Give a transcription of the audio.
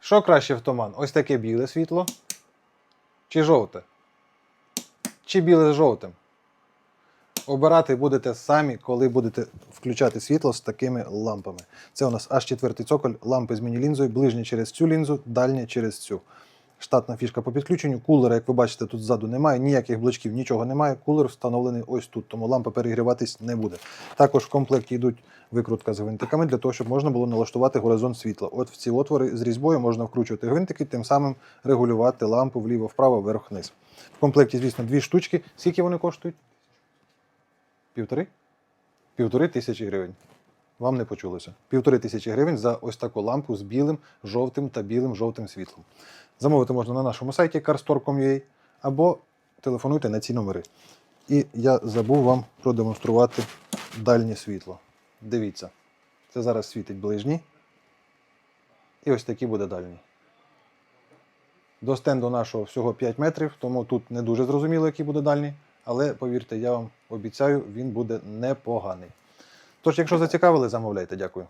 Що краще в туман? Ось таке біле світло. Чи жовте? Чи біле з жовтим? Обирати будете самі, коли будете включати світло з такими лампами. Це у нас аж четвертий цоколь, лампи з міні-лінзою, ближні через цю лінзу, дальнє через цю. Штатна фішка по підключенню. Кулера, як ви бачите, тут ззаду немає, ніяких блочків, нічого немає. Кулер встановлений ось тут, тому лампа перегріватись не буде. Також в комплекті йдуть викрутка з гвинтиками для того, щоб можна було налаштувати горизонт світла. От в ці отвори з різьбою можна вкручувати гвинтики, тим самим регулювати лампу вліво-вправо, вверх-вниз. В комплекті, звісно, дві штучки. Скільки вони коштують? Півтори? Півтори тисячі гривень. Вам не почулося. Півтори тисячі гривень за ось таку лампу з білим, жовтим та білим жовтим світлом. Замовити можна на нашому сайті carstore.com.ua або телефонуйте на ці номери. І я забув вам продемонструвати дальнє світло. Дивіться, це зараз світить ближній. І ось такий буде дальній. До стенду нашого всього 5 метрів, тому тут не дуже зрозуміло, який буде дальній. Але повірте, я вам обіцяю, він буде непоганий. Тож, якщо зацікавили, замовляйте. Дякую.